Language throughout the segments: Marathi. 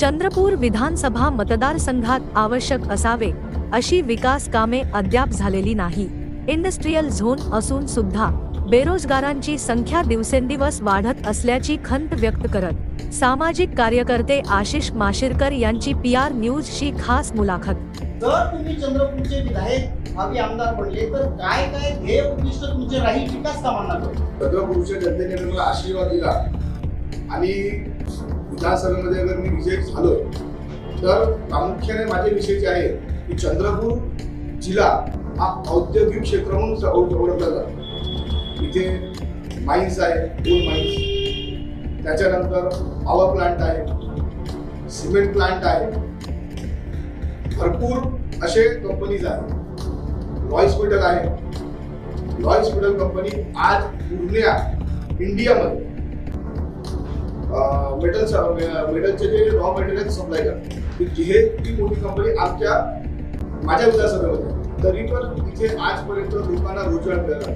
चंद्रपूर विधानसभा मतदारसंघात आवश्यक असावे अशी विकास कामे अद्याप झालेली नाही. इंडस्ट्रीयल झोन असून सुद्धा बेरोजगारांची संख्या दिवसेंदिवस वाढत असल्याची खंत व्यक्त करत सामाजिक कार्यकर्ते आशिष माशिरकर यांची पी आर न्यूजशी खास मुलाखत. जर तुम्ही चंद्रपूरचे विधायक भावी आमदार बनले तर काय काय ध्येय उद्दिष्ट तुमचे राहील विकास कामांना? चंद्रपूरच्या जनतेने मला आशीर्वाद दिला. आणि विधानसभेमध्ये अगर मी विजय झालो तर प्रामुख्याने माझे विषय जे आहे की चंद्रपूर जिल्हा हा औद्योगिक क्षेत्र म्हणून ओळखला जातो. इथे माईन्स आहे दोन माईन्स त्याच्यानंतर पॉवर प्लांट आहे सिमेंट प्लांट आहे. भरपूर असे कंपनीज आहेत. लॉईस हॉस्पिटल आहे. लॉईस हॉस्पिटल कंपनी आज पूर्ण इंडियामध्ये मेटल मेटलचे जे रॉ मटेरियल सप्लाय करते हे ती मोठी कंपनी आमच्या माझ्या विधानसभेमध्ये आहे. तरी पण इथे आजपर्यंत लोकांना रोजगार मिळाला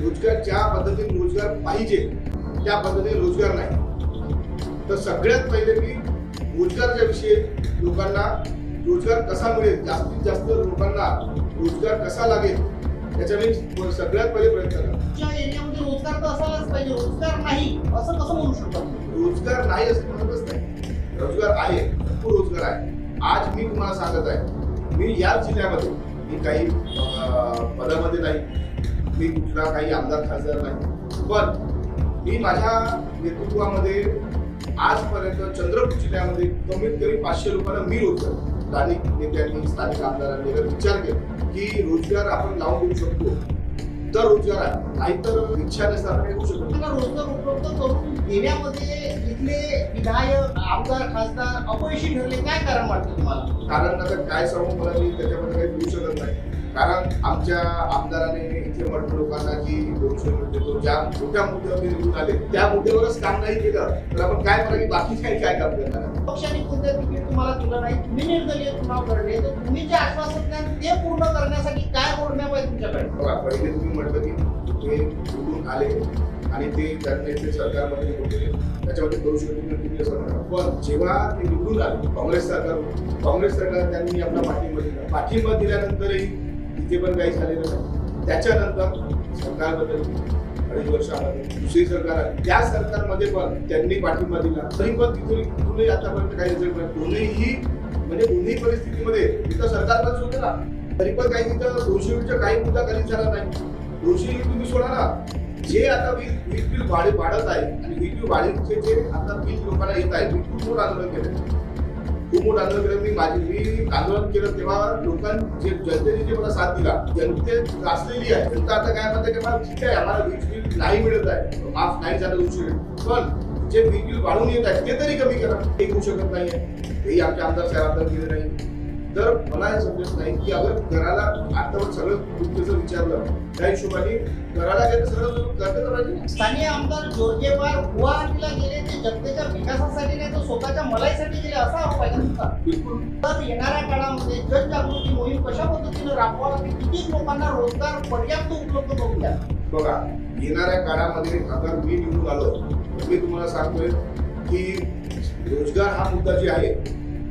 रोजगार ज्या पद्धतीने रोजगार पाहिजे त्या पद्धतीने रोजगार नाही तर सगळ्यात पहिले मी रोजगारच्या विषयी लोकांना रोजगार कसा मिळेल जास्तीत जास्त लोकांना रोजगार कसा लागेल याच्या मी सगळ्यात पहिले प्रयत्न करतो तुमच्या एरियामध्ये रोजगार तर असायलाच पाहिजे. रोजगार नाही असं कसं म्हणू शकता? रोजगार नाही असं म्हणतच नाही. रोजगार आहे भरपूर रोजगार आहे. आज मी तुम्हाला सांगत आहे मी याच जिल्ह्यामध्ये मी काही पदामध्ये नाही. मी कुठला काही आमदार खासदार नाही. पण मी माझ्या नेतृत्वामध्ये आजपर्यंत चंद्रपूर जिल्ह्यामध्ये कमीत कमी पाचशे लोकांना मी रोजगार स्थानिक नेत्यांनी स्थानिक आमदारांनी जर विचार केला की रोजगार आपण लावून देऊ शकतो. तर रोजगार आहे. नाहीतर इच्छा नसता आपण येऊ शकत रोजगार उपलब्ध करून देण्यामध्ये इथले विधायक आमदार खासदार अपयशी ठरले. काय कारण वाटतं तुम्हाला? कारण आता काय सांगू मला मी त्याच्यामध्ये काही बोलू शकत नाही. कारण आमच्या आमदाराने इथे म्हटलं लोकांना की दोनशे देतो ज्या मोठ्या मुद्द्यावर निवडून आले त्या मुद्द्यावरच काम नाही केलं. तर आपण काय की बाकी काही काय काम करणार? पक्षाने कोणतं तिकीट तुम्हाला दिलं नाही तुम्ही निर्दलीय चुनाव लढले तर तुम्ही जे आश्वासन द्याल ते पूर्ण करण्यासाठी काय रोडमॅप आहे तुमच्याकडे? बघा पहिले तुम्ही म्हटलं की ते निवडून आले आणि ते त्यांनी ते सरकारमध्ये होते त्याच्यामध्ये करू शकत म्हणा पण जेव्हा ते निवडून आले काँग्रेस सरकार काँग्रेस सरकार त्यांनी आपला पाठिंबा दिला. पाठिंबा दिल्यानंतरही इथे पण काही झालेलं नाही. त्याच्यानंतर सरकार बदल अडीच वर्षामध्ये दुसरी सरकार आली. त्या सरकारमध्ये पण त्यांनी पाठिंबा दिला. तरी पण तिथून तिथूनही आतापर्यंत काही रिझल्ट नाही दोन्हीही म्हणजे दोन्ही परिस्थितीमध्ये तिथं सरकार पण होते ना. तरी पण काही तिथं दोनशे काही मुद्दा कधीच झाला नाही. दोनशे तुम्ही सोडा ना. जे आता वीज वीज बिल वाढत आहे आणि वीज बिल वाढीचे जे आता वीज लोकांना येत आहे मी खूप मोठं आंदोलन केलं खूप आंदोलन केलं. मी माझी मी आंदोलन केलं तेव्हा लोकांचे जनतेने जे मला साथ दिला जनते त्रासलेली आहे. जनता आता काय म्हणते की मला ठीक आहे आम्हाला वीज बिल नाही मिळत आहे. माफ नाही झालं उशीर. पण जे वीज बिल वाढून येत आहे ते तरी कमी करा. ते होऊ शकत नाही आहे तेही आमच्या आमदार साहेबांना केलं नाही. तर मला हे समजत नाही की अगर घराला आता सगळं तुमचं विचारलं त्या हिशोबाने घराला तर सगळं करता पाहिजे. स्थानीय आमदार जोरगेवार गुवाहाटीला गेले ते जनतेच्या विकासासाठी नाही तर स्वतःच्या मलाईसाठी गेले असा आरोप बिलकुल. तर येणाऱ्या काळामध्ये जनजागृती मोहीम कशा पद्धतीने राबवा लागते किती लोकांना रोजगार पर्याप्त उपलब्ध करून द्या बघा येणाऱ्या काळामध्ये अगर मी निवडून आलो तर मी तुम्हाला सांगतोय की रोजगार हा मुद्दा जे आहे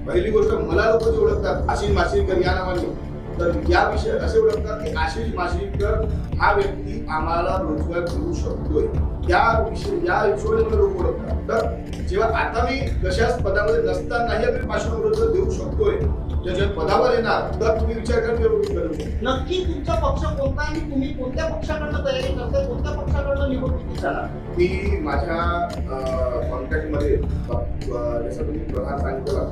पहिली गोष्ट मला लोक जे ओळखतात आशिष माशिरकर या नावाने तर या विषय असे ओळखतात की आशिष माशिरकर हा व्यक्ती आम्हाला रोजगार देऊ शकतोय. या विषय या हिशोबाने लोक ओळखतात. तर जेव्हा आता मी कशाच पदामध्ये नसतानाही मी पाचशे रोजगार देऊ शकतोय पदावर येणार तर तुम्ही विचार करा शकतो नक्की तुमचा पक्ष कोणता आणि तुम्ही कोणत्या पक्षाकडनं तयारी करताय कोणत्या पक्षाकडनं निवडणुकीत जाणार मी माझ्या कॉन्टॅक्टमध्ये जसं तुम्ही प्रधान सांगितलं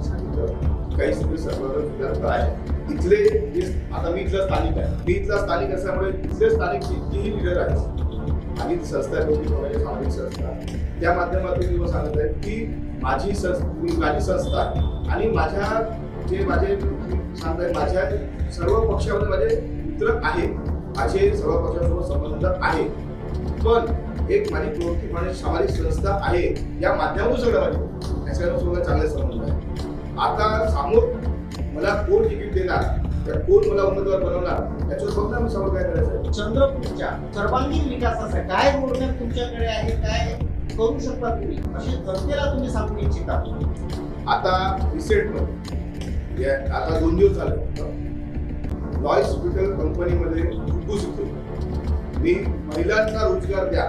काही सगळे आहे इथले जे आता मी इथला स्थानिक आहे. मी इथला स्थानिक असल्यामुळे इथले स्थानिक जितकीही लिडर आहेत आणि संस्था आहे म्हणजे सामाजिक संस्था त्या माध्यमातून मी सांगत आहे की माझी संस्था माझी संस्था आणि माझ्या जे माझे सांगताय माझ्या सर्व पक्षामध्ये माझे मित्र आहे माझे सर्व पक्षांसोबत संबंध आहे पण एक माझी प्रवृत्ती म्हणजे सामाजिक संस्था आहे या माध्यमातून सगळं माझे. याच्यावर चांगले संबंध आहे आता समोर मला कोण तिकीट देणार? या कोण मला उमेदवार बनवणार? याच्यावर बघणार मी समोर काय करायचं. चंद्रपूरच्या सर्वांगीण विकासासाठी काय रोडमॅप तुमच्याकडे आहे काय करू शकता तुम्ही? अशी जनतेला तुम्ही सांगू इच्छिता? आता रिसेंटमध्ये या- आता दोन दिवस झाले. फक्त लॉयस हॉस्पिटल कंपनीमध्ये फुफ्फुस शिकतो मी महिलांना रोजगार द्या.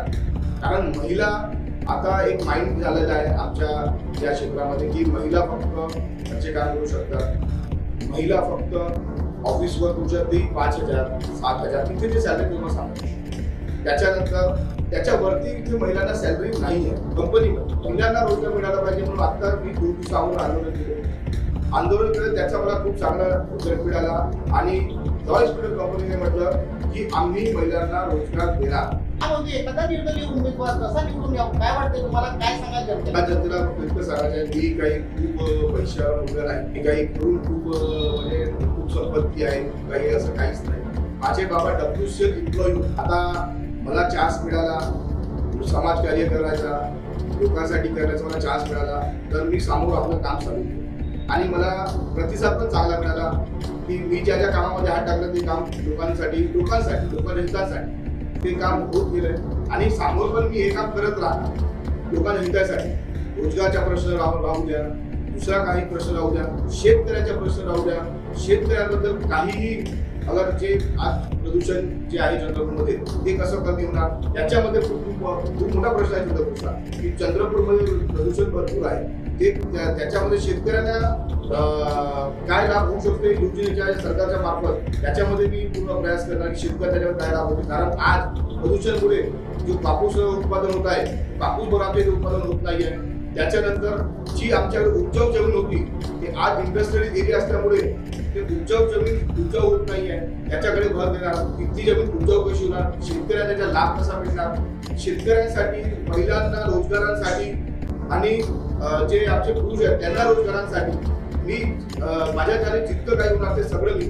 कारण महिला आता एक माइंड झालेला आहे आमच्या या क्षेत्रामध्ये की महिला फक्त घरचे काम करू शकतात? महिला फक्त ऑफिसवर तुमच्या ते पाच हजार सात हजार तिथे जे सॅलरी तुम्हाला सांगतो. त्याच्यानंतर त्याच्यावरती इथे महिलांना सॅलरी नाही आहे कंपनीमध्ये महिलांना रोजगार मिळाला पाहिजे म्हणून आता मी दोन दिवसाहून आंदोलन केलं आंदोलन केलं त्याचा मला खूप चांगला रिझल्ट मिळाला. आणि जॉय हॉस्पिटल कंपनीने म्हटलं की आम्ही महिलांना रोजगार देणार. एखादा निर्दलीय उमेदवार कसा निवडून यावं? काय वाटतंय तुम्हाला? काय सांगायचं जनतेला? इतकं सांगायचं आहे मी काही खूप अं, पैशावर आहे मी काही करून खूप म्हणजे खूप संपत्ती आहे. काही असं काहीच नाही. माझे बाबा डब्ल्यू सी आता मला चान्स मिळाला. समाजकार्य करायचा लोकांसाठी करण्याचा मला चान्स मिळाला. तर मी समोर आपलं काम चालू आणि मला प्रतिसाद पण चांगला मिळाला. की मी ज्या ज्या कामामध्ये हात टाकलं ते काम लोकांसाठी लोकांसाठी लोकहितासाठी ते काम होत गेलंय आणि समोर पण मी हे काम करत राहणार लोकांच्या हितासाठी. रोजगारचा प्रश्न राहू राहू द्या. दुसरा काही प्रश्न राहू द्या. शेतकऱ्याचा प्रश्न राहू द्या. शेतकऱ्यांबद्दल काहीही अगर जे आज प्रदूषण जे आहे चंद्रपूरमध्ये ते कसं कमी होणार याच्यामध्ये खूप मोठा प्रश्न आहे चंद्रपूरचा. की चंद्रपूरमध्ये प्रदूषण भरपूर आहे. ते त्याच्यामध्ये शेतकऱ्यांना काय लाभ होऊ शकतो योजनेच्या सरकारच्या मार्फत? त्याच्यामध्ये मी पूर्ण प्रयास करणार की शेतकरी त्याच्यावर काय लाभ होते कारण आज प्रदूषणमुळे जो कापूस उत्पादन होत आहे कापूस बरोबर उत्पादन होत नाही आहे त्याच्यानंतर जी आमच्याकडे उपजाऊ जमीन होती ते आज इंडस्ट्रियल एरिया असल्यामुळे ते उपजाऊ जमीन उपजाऊ होत नाही आहे त्याच्याकडे भर देणार ती जमीन उपजाऊ कशी होणार? शेतकऱ्यांना त्याचा लाभ कसा मिळणार? शेतकऱ्यांसाठी महिलांना रोजगारांसाठी आणि जे आमचे पुरुष आहेत त्यांना रोजगारांसाठी मी माझ्या त्याने जितकं काही होणार ते सगळं मी